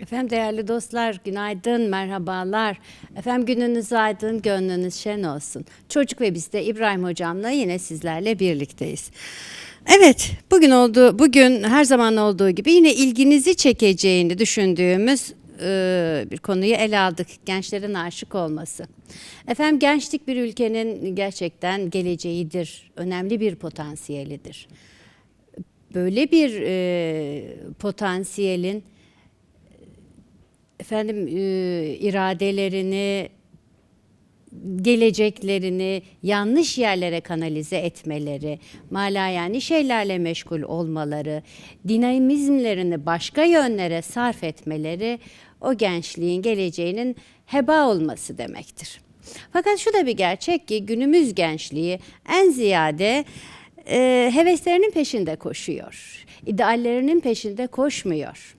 Efendim değerli dostlar günaydın, merhabalar. Efendim gününüz aydın, gönlünüz şen olsun. Çocuk ve biz de İbrahim Hocam'la yine sizlerle birlikteyiz. Evet, bugün oldu, bugün her zaman olduğu gibi yine ilginizi çekeceğini düşündüğümüz e, bir konuyu ele aldık. Gençlerin aşık olması. Efendim gençlik bir ülkenin gerçekten geleceğidir, önemli bir potansiyelidir. Böyle bir e, potansiyelin efendim e, iradelerini geleceklerini yanlış yerlere kanalize etmeleri, yani şeylerle meşgul olmaları, dinamizmlerini başka yönlere sarf etmeleri o gençliğin geleceğinin heba olması demektir. Fakat şu da bir gerçek ki günümüz gençliği en ziyade e, heveslerinin peşinde koşuyor. ideallerinin peşinde koşmuyor.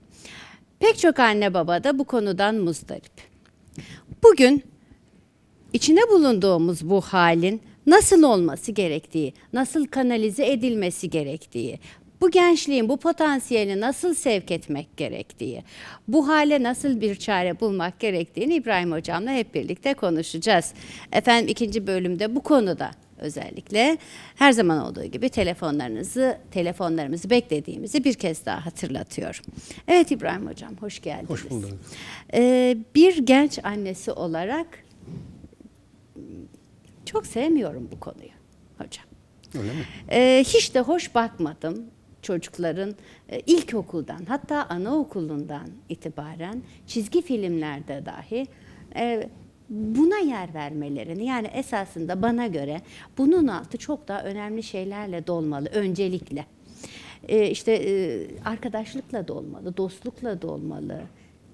Pek çok anne baba da bu konudan muzdarip. Bugün içine bulunduğumuz bu halin nasıl olması gerektiği, nasıl kanalize edilmesi gerektiği, bu gençliğin bu potansiyelini nasıl sevk etmek gerektiği, bu hale nasıl bir çare bulmak gerektiğini İbrahim Hocam'la hep birlikte konuşacağız. Efendim ikinci bölümde bu konuda özellikle her zaman olduğu gibi telefonlarınızı, telefonlarımızı beklediğimizi bir kez daha hatırlatıyorum. Evet İbrahim Hocam hoş geldiniz. Hoş bulduk. Ee, bir genç annesi olarak çok sevmiyorum bu konuyu hocam. Öyle mi? Ee, hiç de hoş bakmadım çocukların e, ilkokuldan hatta anaokulundan itibaren çizgi filmlerde dahi e, buna yer vermelerini yani esasında bana göre bunun altı çok daha önemli şeylerle dolmalı öncelikle. E, işte e, arkadaşlıkla dolmalı, dostlukla dolmalı.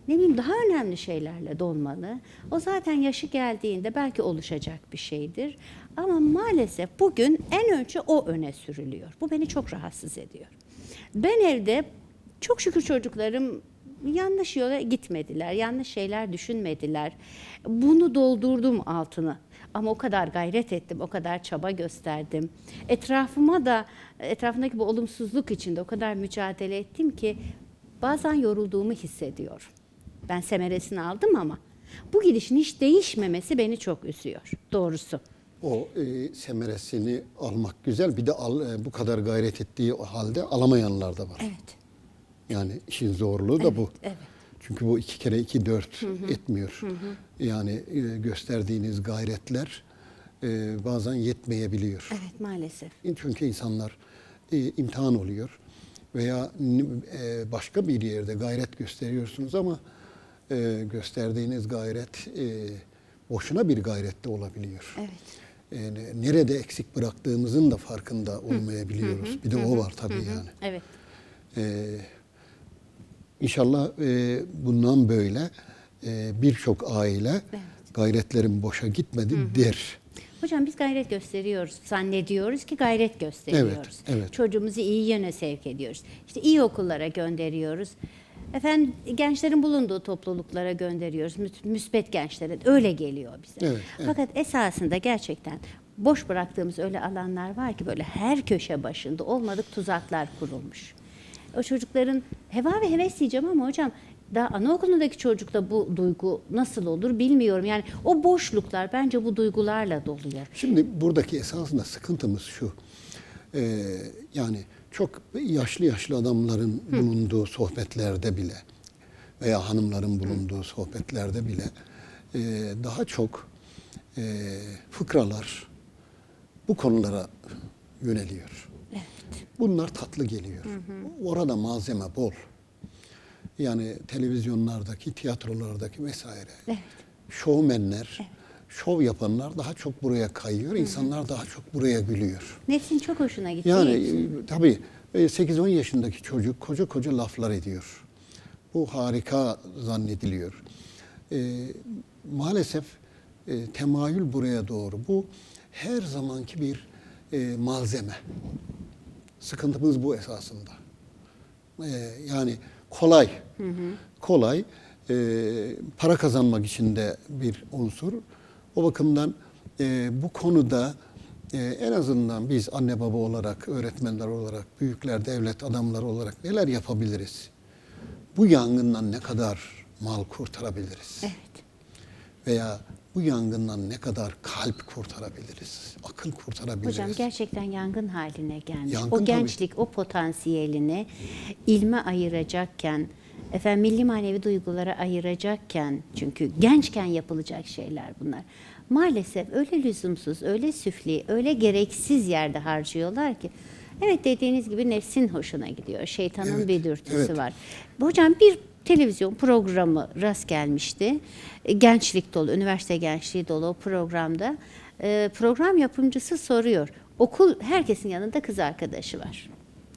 Ne bileyim daha önemli şeylerle dolmalı. O zaten yaşı geldiğinde belki oluşacak bir şeydir. Ama maalesef bugün en önce o öne sürülüyor. Bu beni çok rahatsız ediyor. Ben evde çok şükür çocuklarım yanlış yola gitmediler, yanlış şeyler düşünmediler. Bunu doldurdum altını. Ama o kadar gayret ettim, o kadar çaba gösterdim. Etrafıma da, etrafındaki bu olumsuzluk içinde o kadar mücadele ettim ki bazen yorulduğumu hissediyorum. Ben semeresini aldım ama bu gidişin hiç değişmemesi beni çok üzüyor doğrusu. O e, semeresini almak güzel. Bir de al, e, bu kadar gayret ettiği halde alamayanlar da var. Evet. Yani işin zorluğu da bu. evet. Çünkü bu iki kere iki dört etmiyor. Yani e, gösterdiğiniz gayretler e, bazen yetmeyebiliyor. Evet maalesef. Çünkü insanlar e, imtihan oluyor veya e, başka bir yerde gayret gösteriyorsunuz ama e, gösterdiğiniz gayret e, boşuna bir gayret de olabiliyor. Evet. Nerede eksik bıraktığımızın da farkında olmayabiliyoruz. Bir de o var tabii yani. Evet. İnşallah e, bundan böyle e, birçok aile gayretlerin boşa gitmedi der. Hocam biz gayret gösteriyoruz. Zannediyoruz ki gayret gösteriyoruz. Evet, evet. Çocuğumuzu iyi yöne sevk ediyoruz. İşte iyi okullara gönderiyoruz. Efendim gençlerin bulunduğu topluluklara gönderiyoruz. Mü- Müspet gençlere öyle geliyor bize. Evet, evet. Fakat esasında gerçekten boş bıraktığımız öyle alanlar var ki böyle her köşe başında olmadık tuzaklar kurulmuş. O çocukların heva ve heves diyeceğim ama hocam daha anaokulundaki çocukta bu duygu nasıl olur bilmiyorum. Yani o boşluklar bence bu duygularla doluyor. Şimdi buradaki esasında sıkıntımız şu. Ee, yani çok yaşlı yaşlı adamların bulunduğu sohbetlerde bile veya hanımların bulunduğu sohbetlerde bile e, daha çok e, fıkralar bu konulara yöneliyor. Bunlar tatlı geliyor. Orada malzeme bol. Yani televizyonlardaki, tiyatrolardaki vesaire. Evet. Şovmenler, şov yapanlar daha çok buraya kayıyor. İnsanlar daha çok buraya gülüyor. Nefsin çok hoşuna gitti. Yani e, tabii e, 8-10 yaşındaki çocuk koca koca laflar ediyor. Bu harika zannediliyor. E, maalesef e, temayül buraya doğru. Bu her zamanki bir e, malzeme. Sıkıntımız bu esasında. E, yani kolay, kolay, e, para kazanmak için de bir unsur. O bakımdan e, bu konuda e, en azından biz anne baba olarak, öğretmenler olarak, büyükler, devlet adamları olarak neler yapabiliriz? bu yangından ne kadar mal kurtarabiliriz? Evet. Veya bu yangından ne kadar kalp kurtarabiliriz? Akıl kurtarabiliriz? Hocam gerçekten yangın haline gelmiş. Yangın o tabii. gençlik, o potansiyelini ilme ayıracakken, efendim milli manevi duygulara ayıracakken, çünkü gençken yapılacak şeyler bunlar. Maalesef öyle lüzumsuz, öyle süfli, öyle gereksiz yerde harcıyorlar ki. Evet dediğiniz gibi nefsin hoşuna gidiyor. Şeytanın Evet, bir dürtüsü evet. var. Hocam bir televizyon programı rast gelmişti. E, Gençlik dolu, üniversite gençliği dolu o programda. E, program yapımcısı soruyor. Okul herkesin yanında kız arkadaşı var.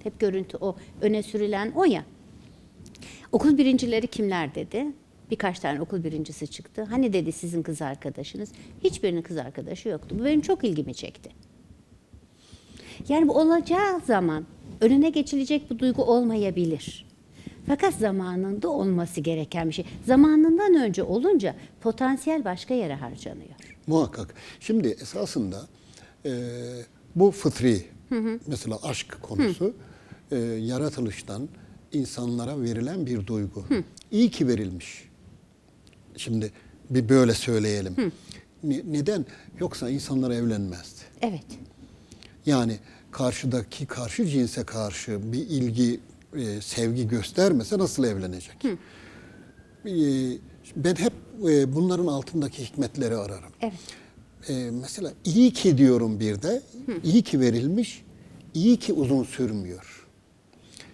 Hep görüntü o. Öne sürülen o ya. Okul birincileri kimler dedi? Birkaç tane okul birincisi çıktı. Hani dedi sizin kız arkadaşınız? Hiçbirinin kız arkadaşı yoktu. Bu benim çok ilgimi çekti. Yani bu olacağı zaman önüne geçilecek bu duygu olmayabilir. Fakat zamanında olması gereken bir şey. Zamanından önce olunca potansiyel başka yere harcanıyor. Muhakkak. Şimdi esasında e, bu fıtri, mesela aşk konusu e, yaratılıştan insanlara verilen bir duygu. İyi ki verilmiş. Şimdi bir böyle söyleyelim. Ne- neden? Yoksa insanlar evlenmezdi. Evet. Yani karşıdaki karşı cinse karşı bir ilgi, e, sevgi göstermese nasıl evlenecek? E, ben hep e, bunların altındaki hikmetleri ararım. Evet. E, mesela iyi ki diyorum bir de, iyi ki verilmiş, iyi ki uzun sürmüyor.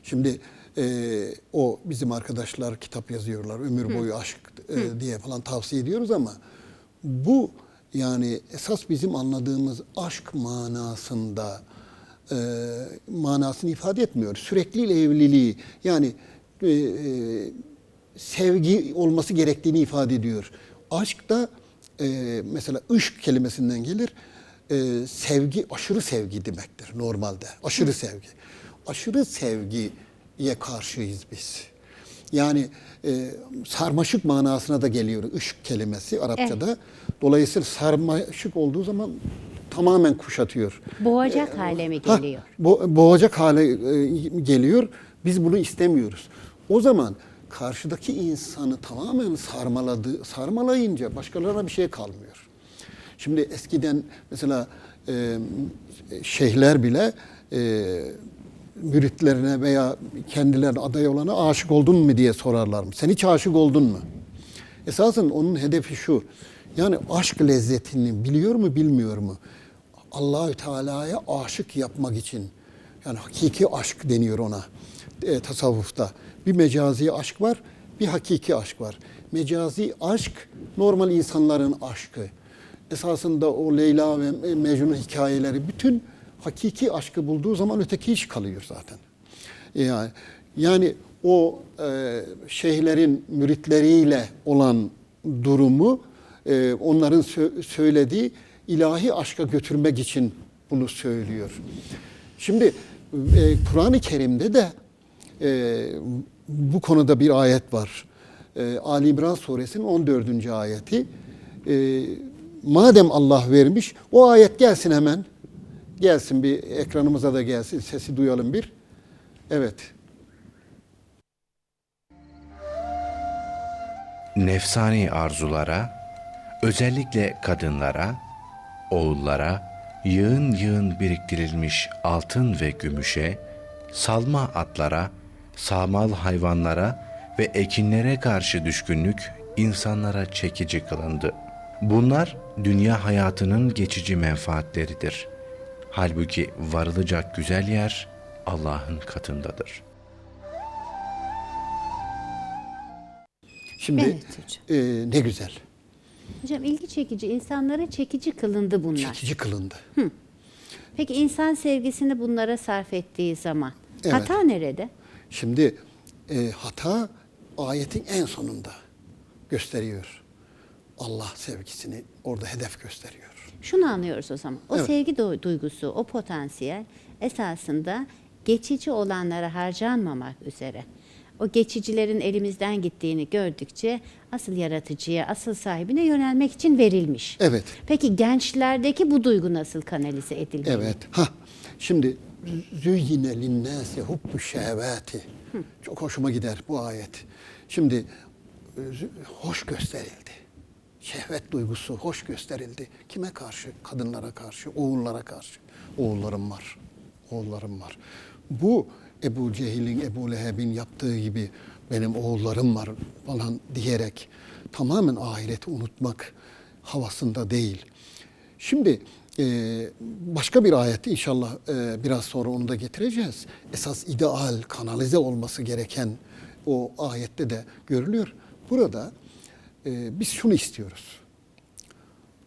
Şimdi e, o bizim arkadaşlar kitap yazıyorlar, ömür boyu aşk e, diye falan tavsiye ediyoruz ama bu yani esas bizim anladığımız aşk manasında e, manasını ifade etmiyor. Sürekli evliliği yani e, e, sevgi olması gerektiğini ifade ediyor. Aşk da e, mesela ışk kelimesinden gelir. E, sevgi, aşırı sevgi demektir normalde. Aşırı sevgi. Aşırı sevgiye karşıyız biz. Yani e, sarmaşık manasına da geliyor ışk kelimesi Arapçada. Dolayısıyla sarmaşık olduğu zaman tamamen kuşatıyor. Boğacak hale mi Ha, geliyor? bo- boğacak hale e, geliyor. Biz bunu istemiyoruz. O zaman karşıdaki insanı tamamen sarmaladı, sarmalayınca başkalarına bir şey kalmıyor. Şimdi eskiden mesela e, şeyhler bile e, müritlerine veya kendilerine aday olana aşık oldun mu diye sorarlarmış. Sen hiç aşık oldun mu? Esasın onun hedefi şu. Yani aşk lezzetini biliyor mu bilmiyor mu? Allahü Teala'ya aşık yapmak için yani hakiki aşk deniyor ona e, tasavvufta. Bir mecazi aşk var, bir hakiki aşk var. Mecazi aşk normal insanların aşkı. Esasında o Leyla ve Mecnun hikayeleri bütün hakiki aşkı bulduğu zaman öteki iş kalıyor zaten. Yani, yani o e, şeyhlerin müritleriyle olan durumu e, onların sö- söylediği ilahi aşka götürmek için bunu söylüyor. Şimdi e, Kur'an-ı Kerim'de de e, bu konuda bir ayet var. E, Ali İmran suresinin 14. ayeti. E, madem Allah vermiş, o ayet gelsin hemen. Gelsin bir ekranımıza da gelsin, sesi duyalım bir. Evet. nefsani arzulara, özellikle kadınlara, oğullara, yığın yığın biriktirilmiş altın ve gümüşe, salma atlara, sağmal hayvanlara ve ekinlere karşı düşkünlük insanlara çekici kılındı. Bunlar dünya hayatının geçici menfaatleridir. Halbuki varılacak güzel yer Allah'ın katındadır.'' Şimdi Evet e, ne güzel. Hocam ilgi çekici, insanlara çekici kılındı bunlar. Çekici kılındı. Peki insan sevgisini bunlara sarf ettiği zaman Evet. hata nerede? Şimdi e, hata ayetin en sonunda gösteriyor. Allah sevgisini orada hedef gösteriyor. Şunu anlıyoruz o zaman. O Evet. sevgi du- duygusu, o potansiyel esasında geçici olanlara harcanmamak üzere. O geçicilerin elimizden gittiğini gördükçe asıl yaratıcıya, asıl sahibine yönelmek için verilmiş. Evet. Peki gençlerdeki bu duygu nasıl kanalize edilmeli? Evet. Ha. Şimdi Züyyine linnâsi hubbu şehvâti. Çok hoşuma gider bu ayet. Şimdi hoş gösterildi. Şehvet duygusu hoş gösterildi. Kime karşı? Kadınlara karşı, oğullara karşı. Oğullarım var. Oğullarım var. Bu Ebu Cehil'in, Ebu Leheb'in yaptığı gibi benim oğullarım var falan diyerek tamamen ahireti unutmak havasında değil. Şimdi e, başka bir ayette inşallah e, biraz sonra onu da getireceğiz. Esas ideal, kanalize olması gereken o ayette de görülüyor. Burada e, biz şunu istiyoruz.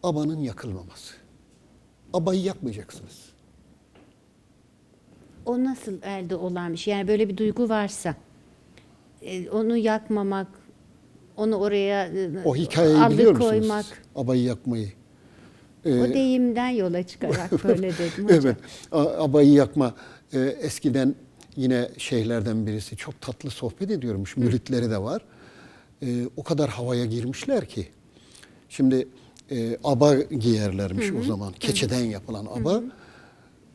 Abanın yakılmaması. Abayı yakmayacaksınız. O nasıl elde olan bir şey? Yani böyle bir duygu varsa e, onu yakmamak, onu oraya e, O hikayeyi biliyor musunuz? alıkoymak. Abayı yakmayı. O Ee, deyimden yola çıkarak böyle dedim hocam. Evet, a- abayı yakma. Ee, eskiden yine şeyhlerden birisi çok tatlı sohbet ediyormuş. Müritleri de var. Ee, o kadar havaya girmişler ki. Şimdi e, aba giyerlermiş o zaman. Keçeden yapılan aba.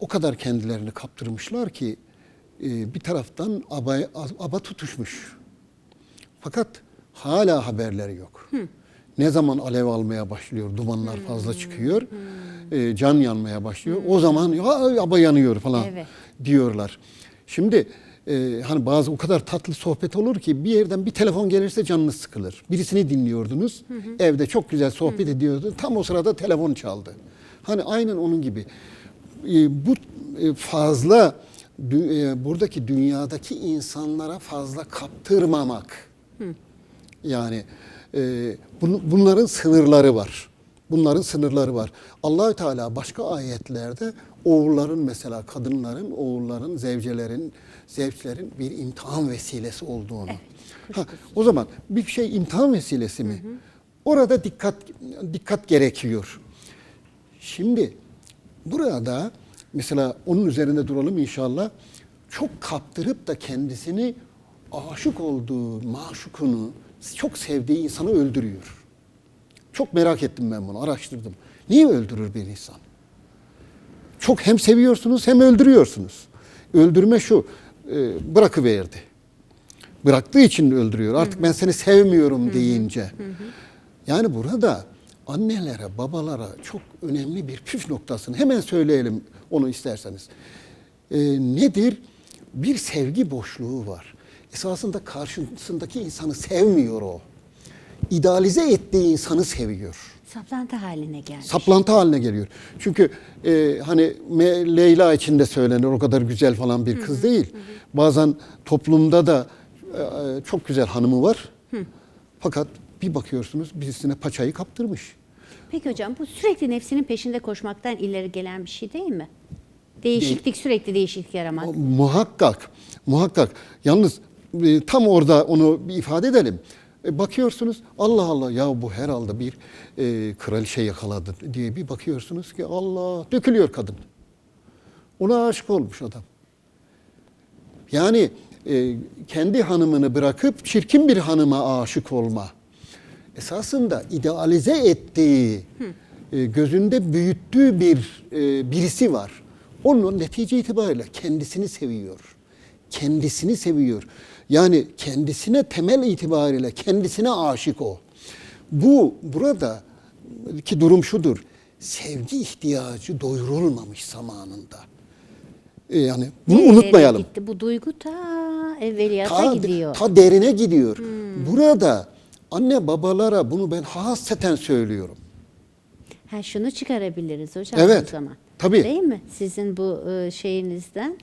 O kadar kendilerini kaptırmışlar ki e, bir taraftan aba, aba tutuşmuş. Fakat hala haberleri yok. Ne zaman alev almaya başlıyor, dumanlar fazla çıkıyor, e, can yanmaya başlıyor. O zaman ya aba yanıyor falan Evet. diyorlar. Şimdi e, hani bazı o kadar tatlı sohbet olur ki bir yerden bir telefon gelirse canınız sıkılır. Birisini dinliyordunuz, evde çok güzel sohbet ediyordu. Tam o sırada telefon çaldı. Hani aynen onun gibi. E, bu e, fazla dü- e, buradaki dünyadaki insanlara fazla kaptırmamak. Yani e, bun- bunların sınırları var. Bunların sınırları var. Allahü Teala başka ayetlerde oğulların mesela kadınların, oğulların, zevcelerin, zevçlerin bir imtihan vesilesi olduğunu. ha, o zaman bir şey imtihan vesilesi mi? Orada dikkat dikkat gerekiyor. Şimdi burada mesela onun üzerinde duralım inşallah. Çok kaptırıp da kendisini aşık olduğu, maşukunu, çok sevdiği insanı öldürüyor. Çok merak ettim ben bunu, araştırdım. Niye öldürür bir insan? Çok hem seviyorsunuz hem öldürüyorsunuz. Öldürme şu, e, bırakıverdi. Bıraktığı için öldürüyor. Artık ben seni sevmiyorum deyince. Yani burada annelere, babalara çok önemli bir püf noktasını hemen söyleyelim onu isterseniz. E, nedir? Bir sevgi boşluğu var. Esasında karşısındaki insanı sevmiyor o. İdealize ettiği insanı seviyor Saplantı haline gelmiş. saplantı haline geliyor. Çünkü e, hani Me- Leyla için de söylenir o kadar güzel falan bir kız değil. Bazen toplumda da e, e, çok güzel hanımı var. Fakat bir bakıyorsunuz birisine paçayı kaptırmış. Peki hocam bu sürekli nefsinin peşinde koşmaktan ileri gelen bir şey değil mi? Değişiklik sürekli değişiklik aramak. O, muhakkak, muhakkak. Yalnız e, tam orada onu bir ifade edelim. E, bakıyorsunuz Allah Allah ya bu herhalde bir e, kraliçe yakaladı diye bir bakıyorsunuz ki Allah dökülüyor kadın. Ona aşık olmuş adam. Yani e, kendi hanımını bırakıp çirkin bir hanıma aşık olma. Esasında idealize ettiği, e, gözünde büyüttüğü bir e, birisi var. Onun netice itibariyle kendisini seviyor. Kendisini seviyor. Yani kendisine temel itibariyle kendisine aşık o. Bu burada ki durum şudur. Sevgi ihtiyacı doyurulmamış zamanında. E, yani bunu Nerelere unutmayalım. Gitti? Bu duygu ta evveliyata Ta, gidiyor. ta derine gidiyor. Burada anne babalara bunu ben hasreten söylüyorum. Ha şunu çıkarabiliriz hocam Evet, o zaman. tabii. Değil mi? Sizin bu e, şeyinizden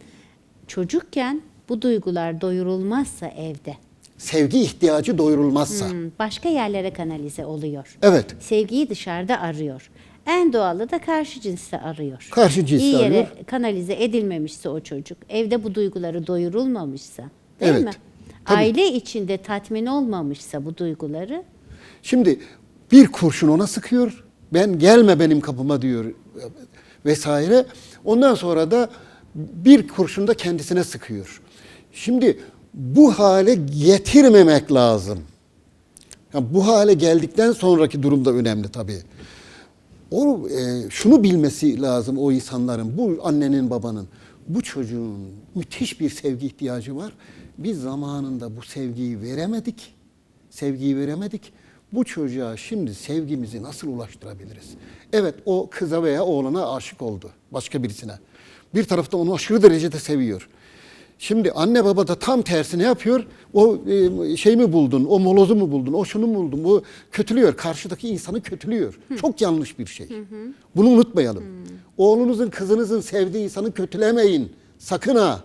çocukken bu duygular doyurulmazsa evde Sevgi ihtiyacı doyurulmazsa. hmm, başka yerlere kanalize oluyor. Evet. Sevgiyi dışarıda arıyor. En doğalı da karşı cinste arıyor. Karşı cinste İyi yere arıyor. kanalize edilmemişse o çocuk, evde bu duyguları doyurulmamışsa, değil Evet, mi? Tabii. Aile içinde tatmin olmamışsa bu duyguları, Şimdi bir kurşun ona sıkıyor. Ben gelme benim kapıma diyor vesaire. Ondan sonra da bir kurşun da kendisine sıkıyor. Şimdi bu hale getirmemek lazım. Ya bu hale geldikten sonraki durum da önemli tabii. O e, şunu bilmesi lazım o insanların, bu annenin babanın. Bu çocuğun müthiş bir sevgi ihtiyacı var. Biz zamanında bu sevgiyi veremedik. Sevgiyi veremedik. Bu çocuğa şimdi sevgimizi nasıl ulaştırabiliriz? Evet o kıza veya oğlana aşık oldu. Başka birisine. Bir tarafta onu aşırı derecede seviyor. Şimdi anne baba da tam tersine yapıyor. O e, şey mi buldun, o molozu mu buldun, o şunu mu buldun? Bu kötülüyor. Karşıdaki insanı kötülüyor. Çok yanlış bir şey. Bunu unutmayalım. Oğlunuzun, kızınızın sevdiği insanı kötülemeyin. Sakın ha.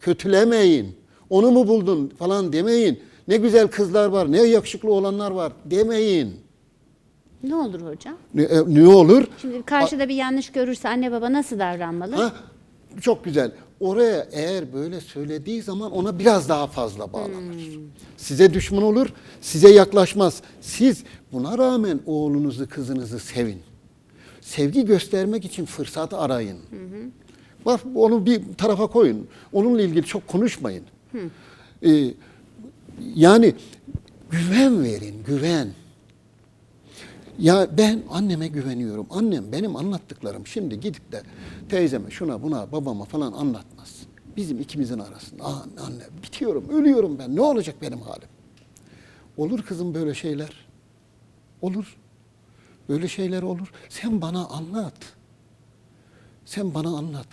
Kötülemeyin. Onu mu buldun falan demeyin. Ne güzel kızlar var, ne yakışıklı olanlar var demeyin. Ne olur hocam? Ne, e, ne olur? Şimdi karşıda bir yanlış görürse anne baba nasıl davranmalı? Ha, çok güzel. Oraya eğer böyle söylediği zaman ona biraz daha fazla bağlanır. Size düşman olur, size yaklaşmaz. Siz buna rağmen oğlunuzu, kızınızı sevin. Sevgi göstermek için fırsat arayın. Bak onu bir tarafa koyun. Onunla ilgili çok konuşmayın. Ee, yani güven verin, güven. Ya ben anneme güveniyorum. Annem benim anlattıklarım şimdi gidip de teyzeme, şuna, buna, babama falan anlatmaz. Bizim ikimizin arasında. Aa, anne bitiyorum, ölüyorum ben. Ne olacak benim halim? Olur kızım böyle şeyler. Olur. Böyle şeyler olur. Sen bana anlat. Sen bana anlat.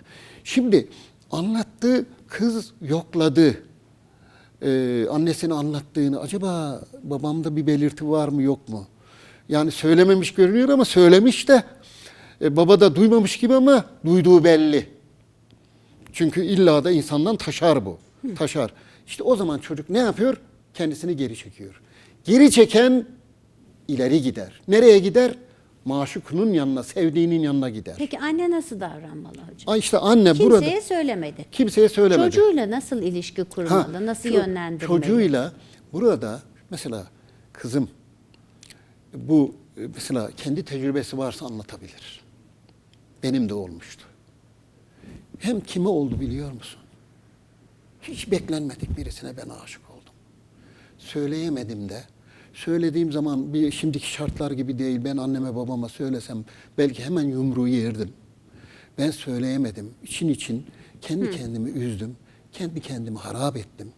Şimdi anlattı, kız yokladı. Ee, annesine anlattığını. Acaba babamda bir belirti var mı yok mu? Yani söylememiş görünüyor ama söylemiş de. E, baba da duymamış gibi ama duyduğu belli. Çünkü illa da insandan taşar bu. Taşar. İşte o zaman çocuk ne yapıyor? Kendisini geri çekiyor. Geri çeken ileri gider. Nereye gider? Maşukunun yanına, sevdiğinin yanına gider. Peki anne nasıl davranmalı hocam? Ay işte anne Kimseye burada söylemedi. kimseye söylemedi. Çocuğuyla nasıl ilişki kurmalı, Ha, nasıl ço- yönlendirmeli? Çocuğuyla burada mesela kızım bu mesela kendi tecrübesi varsa anlatabilir. Benim de olmuştu. Hem kime oldu biliyor musun? Hiç beklenmedik birisine ben aşık oldum. Söyleyemedim de. Söylediğim zaman bir şimdiki şartlar gibi değil. Ben anneme babama söylesem belki hemen yumruğu yerdim. Ben söyleyemedim. İçin için kendi kendimi üzdüm. Kendi kendimi harap ettim.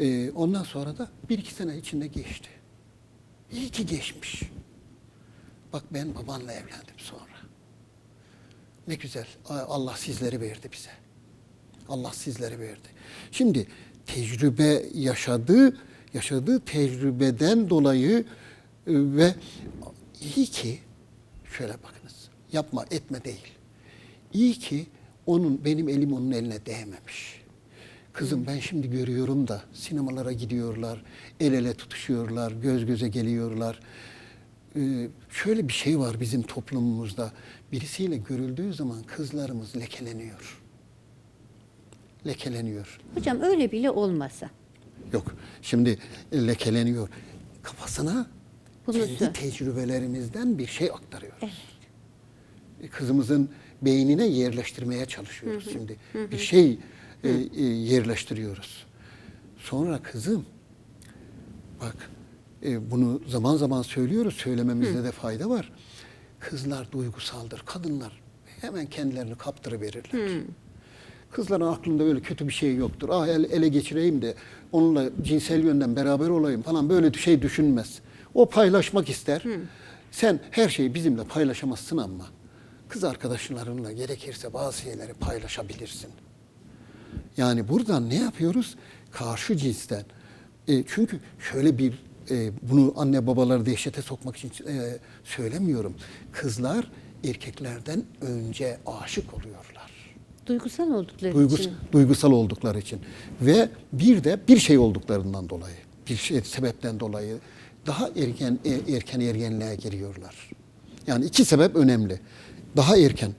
Ee, ondan sonra da bir iki sene içinde geçti. İyi ki geçmiş. Bak ben babanla evlendim sonra. Ne güzel. Allah sizleri verdi bize. Allah sizleri verdi. Şimdi tecrübe yaşadığı, yaşadığı tecrübeden dolayı e, ve iyi ki şöyle bakınız. Yapma, etme değil. İyi ki onun benim elim onun eline değmemiş. Kızım ben şimdi görüyorum da sinemalara gidiyorlar, el ele tutuşuyorlar, göz göze geliyorlar. Ee, şöyle bir şey var bizim toplumumuzda. Birisiyle görüldüğü zaman kızlarımız lekeleniyor. Lekeleniyor. Hocam öyle bile olmasa. Yok. Şimdi lekeleniyor. Kafasına Bunu kendi tecrübelerimizden bir şey aktarıyoruz. E, Kızımızın beynine yerleştirmeye çalışıyoruz şimdi. Bir şey e, e, yerleştiriyoruz. Sonra kızım bak e, bunu zaman zaman söylüyoruz. Söylememizde de fayda var. Kızlar duygusaldır. Kadınlar hemen kendilerini kaptırıverirler. Kızların aklında öyle kötü bir şey yoktur. Ah el- ele geçireyim de onunla cinsel yönden beraber olayım falan böyle bir şey düşünmez. O paylaşmak ister. Sen her şeyi bizimle paylaşamazsın ama kız arkadaşlarınla gerekirse bazı şeyleri paylaşabilirsin. Yani buradan ne yapıyoruz? Karşı cinsten. E, çünkü şöyle bir e, bunu anne babaları dehşete sokmak için e, söylemiyorum. Kızlar erkeklerden önce aşık oluyorlar. Duygusal oldukları Duygus, için. duygusal oldukları için ve bir de bir şey olduklarından dolayı, bir şey sebepten dolayı daha erken e, erken ergenliğe giriyorlar. Yani iki sebep önemli. Daha erken.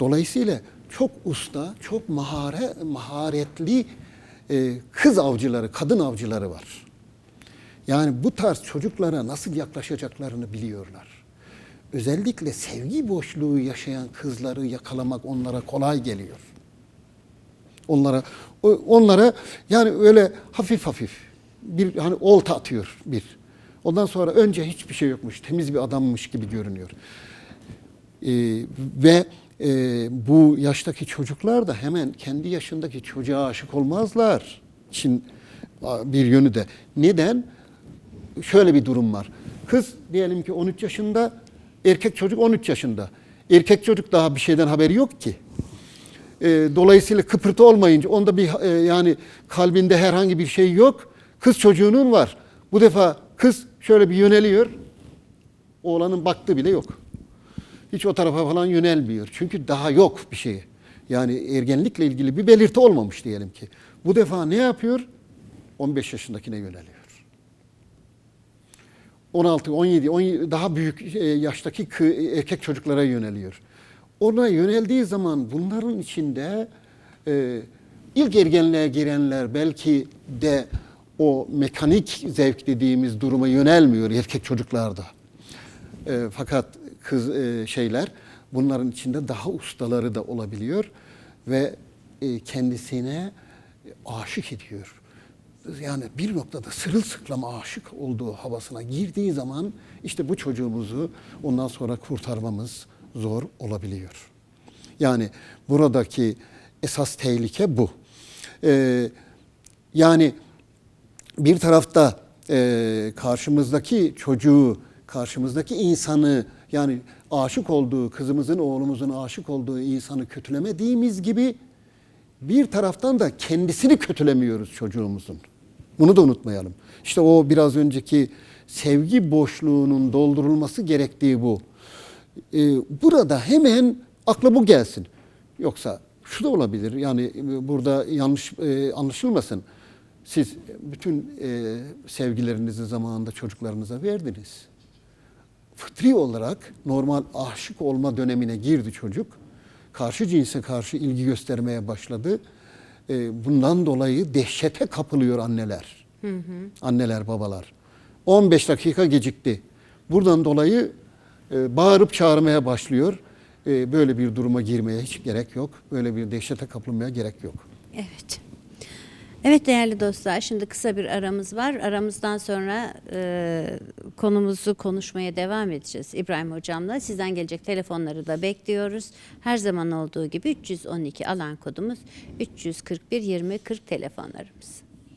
Dolayısıyla çok usta, çok mahare, maharetli e, kız avcıları, kadın avcıları var. Yani bu tarz çocuklara nasıl yaklaşacaklarını biliyorlar. Özellikle sevgi boşluğu yaşayan kızları yakalamak onlara kolay geliyor. Onlara onlara yani öyle hafif hafif bir hani olta atıyor bir. Ondan sonra önce hiçbir şey yokmuş, temiz bir adammış gibi görünüyor. Ee, ve e, bu yaştaki çocuklar da hemen kendi yaşındaki çocuğa aşık olmazlar. Çin bir yönü de. Neden? Şöyle bir durum var. Kız diyelim ki 13 yaşında, erkek çocuk 13 yaşında. Erkek çocuk daha bir şeyden haberi yok ki. E, dolayısıyla kıpırtı olmayınca onda bir e, yani kalbinde herhangi bir şey yok. Kız çocuğunun var. Bu defa kız şöyle bir yöneliyor. Oğlanın baktığı bile yok. Hiç o tarafa falan yönelmiyor. Çünkü daha yok bir şey. Yani ergenlikle ilgili bir belirti olmamış diyelim ki. Bu defa ne yapıyor? 15 yaşındakine yöneliyor. 16, 17, 17 daha büyük e, yaştaki kı- erkek çocuklara yöneliyor. Ona yöneldiği zaman bunların içinde e, ilk ergenliğe girenler belki de o mekanik zevk dediğimiz duruma yönelmiyor erkek çocuklarda. E, fakat kız e, şeyler bunların içinde daha ustaları da olabiliyor ve e, kendisine aşık ediyor. Yani bir noktada sırılsıklam aşık olduğu havasına girdiği zaman işte bu çocuğumuzu ondan sonra kurtarmamız zor olabiliyor. Yani buradaki esas tehlike bu. Ee, yani bir tarafta e, karşımızdaki çocuğu, karşımızdaki insanı yani aşık olduğu, kızımızın, oğlumuzun aşık olduğu insanı kötülemediğimiz gibi bir taraftan da kendisini kötülemiyoruz çocuğumuzun. Bunu da unutmayalım. İşte o biraz önceki sevgi boşluğunun doldurulması gerektiği bu. Ee, burada hemen akla bu gelsin. Yoksa şu da olabilir. Yani e, burada yanlış e, anlaşılmasın. Siz bütün e, sevgilerinizi zamanında çocuklarınıza verdiniz. Fıtri olarak normal aşık olma dönemine girdi çocuk. Karşı cinse karşı ilgi göstermeye başladı. E, bundan dolayı dehşete kapılıyor anneler. Anneler, babalar. 15 dakika gecikti. Buradan dolayı e, bağırıp çağırmaya başlıyor. E, böyle bir duruma girmeye hiç gerek yok. Böyle bir dehşete kapılmaya gerek yok. Evet. Evet değerli dostlar şimdi kısa bir aramız var. Aramızdan sonra e, konumuzu konuşmaya devam edeceğiz İbrahim Hocam'la. Sizden gelecek telefonları da bekliyoruz. Her zaman olduğu gibi 312 alan kodumuz 341 20 40 telefonlarımız.